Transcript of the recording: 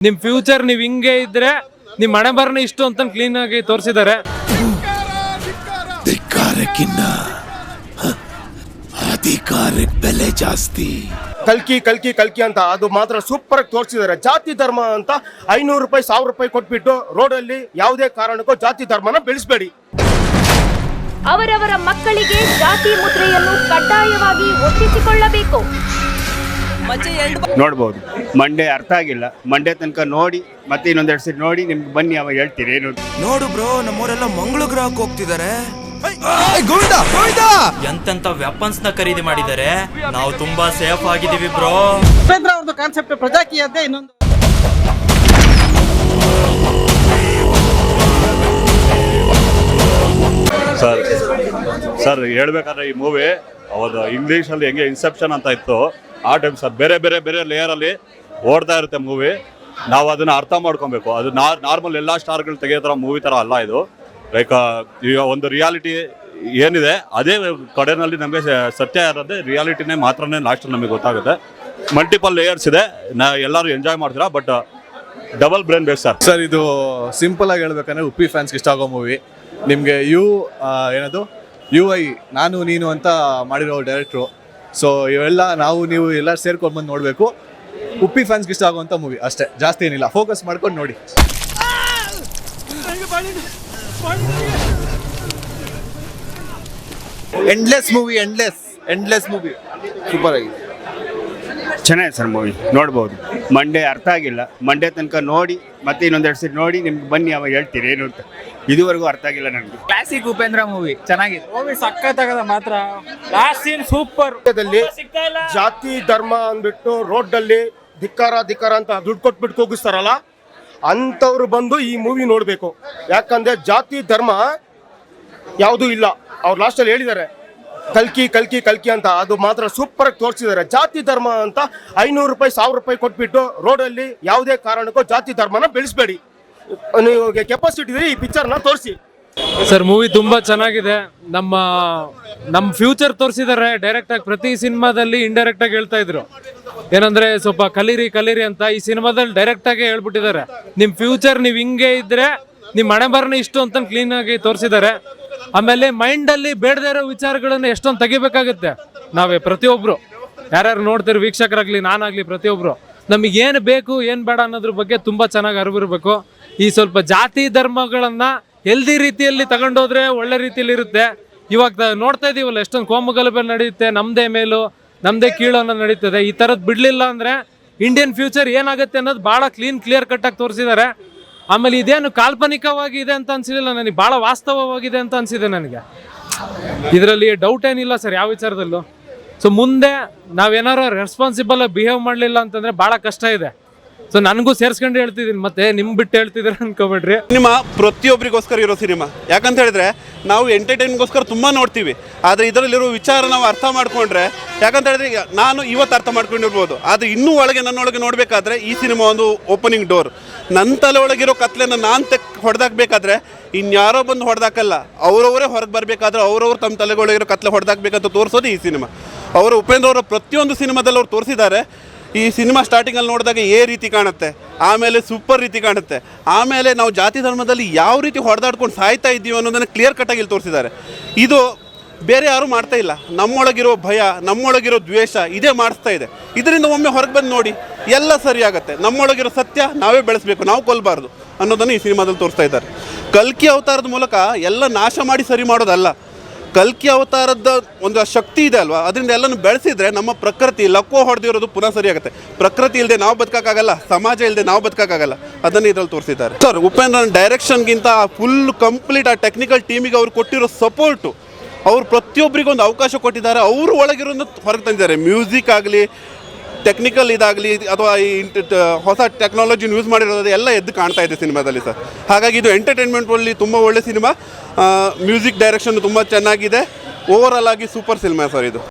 ನಿಮ್ ಫ್ಯೂಚರ್ ನೀವ್ ಹಿಂಗೆ ಇದ್ರೆ ನಿಮ್ ಮನೆ ಬರ್ನ ಇಷ್ಟು ಅಂತ ಕ್ಲೀನ್ ಆಗಿ ತೋರಿಸಿದ್ದಾರೆ ಧಿಕ್ಕಾರಕ್ಕಿನ್ನ ಅಧಿಕಾರಕ್ಕೆ ಬೆಲೆ ಜಾಸ್ತಿ. ಕಲ್ಕಿ ಕಲ್ಕಿ ಕಲ್ಕಿ ಅಂತ ಅದು ಮಾತ್ರ ಸೂಪರ್ ಆಗಿ ತೋರಿಸಿದ್ದಾರೆ ಜಾತಿ ಧರ್ಮ ಅಂತ ಐನೂರು ರೂಪಾಯಿ ಸಾವಿರ ರೂಪಾಯಿ ಕೊಟ್ಬಿಟ್ಟು ರೋಡಲ್ಲಿ ಯಾವುದೇ ಕಾರಣಕ್ಕೂ ಜಾತಿ ಧರ್ಮನ ಬೆಳೆಸಬೇಡಿ. ಅವರವರ ಮಕ್ಕಳಿಗೆ ಜಾತಿ ಮುದ್ರೆಯನ್ನು ಕಡ್ಡಾಯವಾಗಿ ಒತ್ತಿಸಿಕೊಳ್ಳಬೇಕು ನೋಡ್ಬೋದು. ಮಂಡೇ ಅರ್ಥ ಆಗಿಲ್ಲ. ಮಂಡೇ ತನಕ ನೋಡಿ ಮತ್ತೆ ಇನ್ನೊಂದೆರಡು ಸೀಟ್ ನೋಡಿ ನಿಮ್ಗೆ ಬನ್ನಿ ಅವಾಗ ಹೇಳ್ತೀರಿ ಏನು ನೋಡು ಬ್ರೋ ನಮ್ಮವರೆಲ್ಲ ಮಂಗಳ ಗ್ರಹಕ್ಕೆ ಹೋಗ್ತಿದ್ದಾರೆ ಎಂತೆಂತ ವೆಪನ್ಸ್ನ ಖರೀದಿ ಮಾಡಿದ್ದಾರೆ. ನಾವು ತುಂಬಾ ಸೇಫ್ ಆಗಿದೀವಿ ಬ್ರೋ. ಉಪೇಂದ್ರ ಅವ್ರದ್ದು ಕಾನ್ಸೆಪ್ಟ್ ಪ್ರಜಾಕೀಯದ್ದೇ ಇನ್ನೊಂದು. ಸರ್ ಸರ್ ಹೇಳ್ಬೇಕಾದ್ರೆ ಈ ಮೂವಿ ಅವತ್ತು ಇಂಗ್ಲೀಷಲ್ಲಿ ಹೆಂಗೆ ಇನ್ಸೆಪ್ಷನ್ ಅಂತ ಇತ್ತು. ಆ ಟೈಮ್ ಸರ್, ಬೇರೆ ಬೇರೆ ಬೇರೆ ಲೇಯರಲ್ಲಿ ಓಡ್ತಾ ಇರುತ್ತೆ ಮೂವಿ ನಾವು ಅದನ್ನ ಅರ್ಥ ಮಾಡ್ಕೊಬೇಕು. ಅದು ನಾರ್ಮಲ್ ಎಲ್ಲ ಸ್ಟಾರ್ಗಳು ತೆಗೆಯೋ ಮೂವಿ ಥರ ಅಲ್ಲ ಇದು. ಲೈಕ್ ಈಗ ಒಂದು ರಿಯಾಲಿಟಿ ಏನಿದೆ, ಅದೇ ಕಡೆಯಲ್ಲಿ ನಮಗೆ ಸತ್ಯ ಇರೋದೇ ರಿಯಾಲಿಟಿನೇ ಮಾತ್ರನೇ ಲಾಸ್ಟ್ ನಮಗೆ ಗೊತ್ತಾಗುತ್ತೆ. ಮಲ್ಟಿಪಲ್ ಲೇಯರ್ಸ್ ಇದೆ. ನಾ, ಎಲ್ಲರೂ ಎಂಜಾಯ್ ಮಾಡ್ತೀರಾ? ಬಟ್ ಡಬಲ್ ಬ್ರೇನ್ ಬೇಕು ಸರ್. ಸರ್, ಇದು ಸಿಂಪಲ್ ಆಗಿ ಹೇಳ್ಬೇಕಂದ್ರೆ ಉಪ್ಪಿ ಫ್ಯಾನ್ಸ್ಗೆ ಇಷ್ಟ ಆಗೋ ಮೂವಿ ನಿಮಗೆ ಯು ಏನದು? ಯು ಐ, ನಾನು, ನೀನು ಅಂತ ಮಾಡಿರೋ ಡೈರೆಕ್ಟ್ರು ಸೊ ಇವೆಲ್ಲ ನಾವು ನೀವು ಎಲ್ಲ ಸೇರ್ಕೊಂಡು ಬಂದು ನೋಡಬೇಕು. ಉಪ್ಪಿ ಫ್ಯಾನ್ಸ್ಗೆ ಇಷ್ಟ ಆಗುವಂಥ ಮೂವಿ ಅಷ್ಟೇ ಜಾಸ್ತಿ ಏನಿಲ್ಲ. ಫೋಕಸ್ ಮಾಡ್ಕೊಂಡು ನೋಡಿ. Endless movie endless endless movie super ಆಗಿದೆ. ಚೆನ್ನಾಗಿದೆ ಸರ್ ಮೂವಿ ನೋಡ್ಬೋದು. ಮಂಡೇ ಅರ್ಥ ಆಗಿಲ್ಲ. ಮಂಡೇ ತನಕ ನೋಡಿ ಮತ್ತೆ ಇನ್ನೊಂದೆರಡು ಸರಿ ನೋಡಿ ನಿಮ್ಗೆ ಬನ್ನಿ ಅವಾಗ ಹೇಳ್ತೀರಿ ಏನು ಅಂತ. ಇದುವರೆಗೂ ಅರ್ಥ ಆಗಿಲ್ಲ ನನಗೆ. ಕ್ಲಾಸಿಕ್ ಉಪೇಂದ್ರ ಮೂವಿ ಚೆನ್ನಾಗಿದೆ. ಮೂವಿ ಸಖತ್ತಾಗದ ಮಾತ್ರ. ಲಾಸ್ಟ್ ಸೀನ್ ಸೂಪರ್ ಜಾತಿ ಧರ್ಮ ಅಂದ್ಬಿಟ್ಟು ರೋಡಲ್ಲಿ ಧಿಕ್ಕಾರ ಧಿಕ್ಕಾರ ಅಂತ ದುಡ್ಡು ಕೊಟ್ಬಿಟ್ಟು ಕೂಗಿಸ್ತಾರಲ್ಲ ಅಂಥವ್ರು ಬಂದು ಈ ಮೂವಿ ನೋಡಬೇಕು. ಯಾಕಂದ್ರೆ ಜಾತಿ ಧರ್ಮ ಯಾವುದೂ ಇಲ್ಲ. ಅವ್ರು ಲಾಸ್ಟಲ್ಲಿ ಹೇಳಿದ್ದಾರೆ. ಕಲ್ಕಿ ಕಲ್ಕಿ ಕಲ್ಕಿ ಅಂತ. ಅದು ಮಾತ್ರ ಸೂಪರ್ ಆಗಿ ತೋರಿಸಿದ್ದಾರೆ. ಜಾತಿ ಧರ್ಮ ಅಂತ ಐನೂರು ರೂಪಾಯಿ, ಸಾವಿರ ರೂಪಾಯಿ ಕೊಟ್ಬಿಟ್ಟು ರೋಡಲ್ಲಿ ಯಾವುದೇ ಕಾರಣಕ್ಕೂ ಜಾತಿ ಧರ್ಮನ ಬೆಳೆಸ್ಬೇಡಿ. ನೀವು ಕೆಪಾಸಿಟಿ ಇದೆ ಈ ಪಿಕ್ಚರ್ನ ತೋರಿಸಿ. ಸರ್ ಮೂವಿ ತುಂಬಾ ಚೆನ್ನಾಗಿದೆ. ನಮ್ಮ ನಮ್ಮ ಫ್ಯೂಚರ್ ತೋರಿಸಿದ್ದಾರೆ. ಡೈರೆಕ್ಟ್ ಆಗಿ ಪ್ರತಿ ಸಿನಿಮಾದಲ್ಲಿ ಇಂಡೈರೆಕ್ಟ್ ಆಗಿ ಹೇಳ್ತಾ ಇದ್ರು. ಏನಂದ್ರೆ ಸ್ವಲ್ಪ ಕಲೀರಿ ಕಲೀರಿ ಅಂತ ಈ ಸಿನಿಮಾದಲ್ಲಿ ಡೈರೆಕ್ಟ್ ಆಗಿ ಹೇಳ್ಬಿಟ್ಟಿದ್ದಾರೆ. ನಿಮ್ ಫ್ಯೂಚರ್ ನೀವ್ ಹಿಂಗೆ ಇದ್ರೆ, ನಿಮ್ ಬರ್ನ ಇಷ್ಟು ಅಂತ ಕ್ಲೀನ್ ಆಗಿ ತೋರಿಸಿದ್ದಾರೆ. ಆಮೇಲೆ ಮೈಂಡ್ ಅಲ್ಲಿ ಬೇಡದೇ ಇರೋ ವಿಚಾರಗಳನ್ನು ಎಷ್ಟೊಂದು ತೆಗಿಬೇಕಾಗುತ್ತೆ. ನಾವೇ ಪ್ರತಿಯೊಬ್ಬರು ಯಾರ್ಯಾರು ನೋಡ್ತಿರೋ ವೀಕ್ಷಕರಾಗ್ಲಿ, ನಾನಾಗಲಿ ಪ್ರತಿಯೊಬ್ಬರು ನಮಗೆ ಏನು ಬೇಕು, ಏನು ಬೇಡ ಅನ್ನೋದ್ರ ಬಗ್ಗೆ ತುಂಬಾ ಚೆನ್ನಾಗಿ ಅರಿವಿರಬೇಕು. ಈ ಸ್ವಲ್ಪ ಜಾತಿ ಧರ್ಮಗಳನ್ನು ಹೆಲ್ದಿ ರೀತಿಯಲ್ಲಿ ತಗೊಂಡೋದ್ರೆ ಒಳ್ಳೆ ರೀತಿಯಲ್ಲಿ ಇರುತ್ತೆ. ಇವಾಗ ನೋಡ್ತಾ ಇದೀವಲ್ಲ, ಎಷ್ಟೊಂದು ಕೋಮುಗಲಭೆ ನಡೆಯುತ್ತೆ ನಮ್ಮದೇ ಮೇಲು ನಮ್ಮದೇ ಕೀಳು ಅನ್ನೋದು ನಡೀತದೆ. ಈ ಥರದ್ದು ಬಿಡಲಿಲ್ಲ ಅಂದ್ರೆ ಇಂಡಿಯನ್ ಫ್ಯೂಚರ್ ಏನಾಗುತ್ತೆ ಅನ್ನೋದು ಭಾಳ ಕ್ಲೀನ್ ಕ್ಲಿಯರ್ ಕಟ್ ಆಗಿ ತೋರಿಸಿದ್ದಾರೆ ಆಮೇಲೆ ಇದೇನು ಕಾಲ್ಪನಿಕವಾಗಿ ಇದೆ ಅಂತ ಅನ್ಸಿದಿಲ್ಲ ನನಗೆ ಭಾಳ ವಾಸ್ತವವಾಗಿದೆ ಅಂತ ಅನ್ಸಿದೆ ನನಗೆ. ಇದರಲ್ಲಿ ಡೌಟ್ ಏನಿಲ್ಲ ಸರ್, ಯಾವ ವಿಚಾರದಲ್ಲೂ. ಸೊ ಮುಂದೆ ನಾವೇನಾರು ರೆಸ್ಪಾನ್ಸಿಬಲ್ ಬಿಹೇವ್ ಮಾಡಲಿಲ್ಲ ಅಂತಂದ್ರೆ ಭಾಳ ಕಷ್ಟ ಇದೆ. ಸೊ ನನಗೂ ಸೇರ್ಸ್ಕೊಂಡು ಹೇಳ್ತಿದ್ದೀನಿ ಮತ್ತೆ ನಿಮ್ ಬಿಟ್ಟು ಹೇಳ್ತಿದ್ದೀರ ಅನ್ಕೋಬೇಡ್ರಿ. ನಿಮ್ಮ ಪ್ರತಿಯೊಬ್ಬರಿಗೋಸ್ಕರ ಇರೋ ಸಿನಿಮಾ. ಯಾಕಂತ ಹೇಳಿದ್ರೆ, ನಾವು ಎಂಟರ್ಟೈನ್ಗೋಸ್ಕರ ತುಂಬ ನೋಡ್ತೀವಿ. ಆದರೆ ಇದರಲ್ಲಿರೋ ವಿಚಾರ ನಾವು ಅರ್ಥ ಮಾಡ್ಕೊಂಡ್ರೆ, ಯಾಕಂತ ಹೇಳಿದ್ರೆ ನಾನು ಇವತ್ತು ಅರ್ಥ ಮಾಡ್ಕೊಂಡಿರ್ಬೋದು. ಆದ್ರೆ ಇನ್ನೂ ಒಳಗೆ ನನ್ನೊಳಗೆ ನೋಡಬೇಕಾದ್ರೆ ಈ ಸಿನಿಮಾ ಒಂದು ಓಪನಿಂಗ್ ಡೋರ್ ನನ್ನ ತಲೆ ಒಳಗಿರೋ ಕತ್ಲೆಯನ್ನು ನಾನು ತೆಕ್, ಹೊಡೆದಾಕ್ಬೇಕಾದ್ರೆ, ಇನ್ಯಾರೋ ಬಂದು ಹೊಡೆದಾಕಲ್ಲ. ಅವರವರೇ ಹೊರಗೆ ಬರಬೇಕಾದ್ರೆ ಅವರವ್ರು ತಮ್ಮ ತಲೆಗೊಳಗಿರೋ ಕತ್ಲೆ ಹೊಡೆದಾಕ್ಬೇಕಂತ ತೋರಿಸೋದು ಈ ಸಿನಿಮಾ. ಅವರು ಉಪೇಂದ್ರ ಅವರ ಪ್ರತಿಯೊಂದು ಸಿನಿಮಾದಲ್ಲಿ ಅವ್ರು ತೋರಿಸಿದ್ದಾರೆ. ಈ ಸಿನಿಮಾ ಸ್ಟಾರ್ಟಿಂಗಲ್ಲಿ ನೋಡಿದಾಗ ಏ ರೀತಿ ಕಾಣುತ್ತೆ, ಆಮೇಲೆ ಸೂಪರ್ ರೀತಿ ಕಾಣುತ್ತೆ, ಆಮೇಲೆ ನಾವು ಜಾತಿ ಧರ್ಮದಲ್ಲಿ ಯಾವ ರೀತಿ ಹೊಡೆದಾಡ್ಕೊಂಡು ಸಾಯ್ತಾ ಇದ್ದೀವಿ ಅನ್ನೋದನ್ನು ಕ್ಲಿಯರ್ ಕಟ್ಟಾಗಿ ಇಲ್ಲಿ ತೋರಿಸಿದ್ದಾರೆ. ಇದು ಬೇರೆ ಯಾರೂ ಮಾಡ್ತಾ ಇಲ್ಲ. ನಮ್ಮೊಳಗಿರೋ ಭಯ, ನಮ್ಮೊಳಗಿರೋ ದ್ವೇಷ ಇದೇ ಮಾಡಿಸ್ತಾ ಇದೆ. ಇದರಿಂದ ಒಮ್ಮೆ ಹೊರಗೆ ಬಂದು ನೋಡಿ, ಎಲ್ಲ ಸರಿಯಾಗುತ್ತೆ ನಮ್ಮೊಳಗಿರೋ ಸತ್ಯ ನಾವೇ ಬೆಳೆಸಬೇಕು, ನಾವು ಕೊಲ್ಲಬಾರ್ದು ಅನ್ನೋದನ್ನು ಈ ಸಿನಿಮಾದಲ್ಲಿ ತೋರಿಸ್ತಾ ಇದ್ದಾರೆ. ಕಲ್ಕಿ ಅವತಾರದ ಮೂಲಕ ಎಲ್ಲ ನಾಶ ಮಾಡಿ ಸರಿ ಮಾಡೋದಲ್ಲ ಕಲ್ಕಿ ಅವತಾರದ ಒಂದು ಶಕ್ತಿ ಇದೆ ಅಲ್ವಾ? ಅದರಿಂದ ಎಲ್ಲನೂ ಬೆಳೆಸಿದ್ರೆ ನಮ್ಮ ಪ್ರಕೃತಿ ಲಕ್ಕೋ ಹೊಡೆದಿರೋದು ಪುನಃ ಸರಿಯಾಗುತ್ತೆ. ಪ್ರಕೃತಿ ಇಲ್ಲದೆ ನಾವು ಬದುಕೋಕ್ಕಾಗಲ್ಲ, ಸಮಾಜ ಇಲ್ಲದೆ ನಾವು ಬದುಕೋಕ್ಕಾಗಲ್ಲ. ಅದನ್ನು ಇದರಲ್ಲಿ ತೋರಿಸಿದ್ದಾರೆ. ಸರ್, ಉಪೇಂದ್ರನ್ ಡೈರೆಕ್ಷನ್ಗಿಂತ ಫುಲ್ ಕಂಪ್ಲೀಟ್ ಆ ಟೆಕ್ನಿಕಲ್ ಟೀಮಿಗೆ ಅವ್ರು ಕೊಟ್ಟಿರೋ ಸಪೋರ್ಟು ಅವರು ಪ್ರತಿಯೊಬ್ಬರಿಗೂ ಒಂದು ಅವಕಾಶ ಕೊಟ್ಟಿದ್ದಾರೆ. ಅವರು ಒಳಗಿರೋದು ಹೊರಗೆ ತಂದಿದ್ದಾರೆ. ಮ್ಯೂಸಿಕ್ ಆಗಲಿ ಟೆಕ್ನಿಕಲ್ ಇದಾಗಲಿ ಅಥವಾ ಈ ಹೊಸ ಟೆಕ್ನಾಲಜಿನ ಯೂಸ್ ಮಾಡಿರೋದು ಎಲ್ಲ ಎದ್ದು ಕಾಣ್ತಾ ಇದೆ ಸಿನಿಮಾದಲ್ಲಿ ಸರ್. ಹಾಗಾಗಿ ಇದು ಎಂಟರ್ಟೈನ್ಮೆಂಟಲ್ಲಿ ತುಂಬ ಒಳ್ಳೆ ಸಿನಿಮಾ. ಮ್ಯೂಸಿಕ್ ಡೈರೆಕ್ಷನ್ ತುಂಬ ಚೆನ್ನಾಗಿದೆ. ಓವರ್ ಆಗಿ ಸೂಪರ್ ಸಿನಿಮಾ ಸರ್ ಇದು.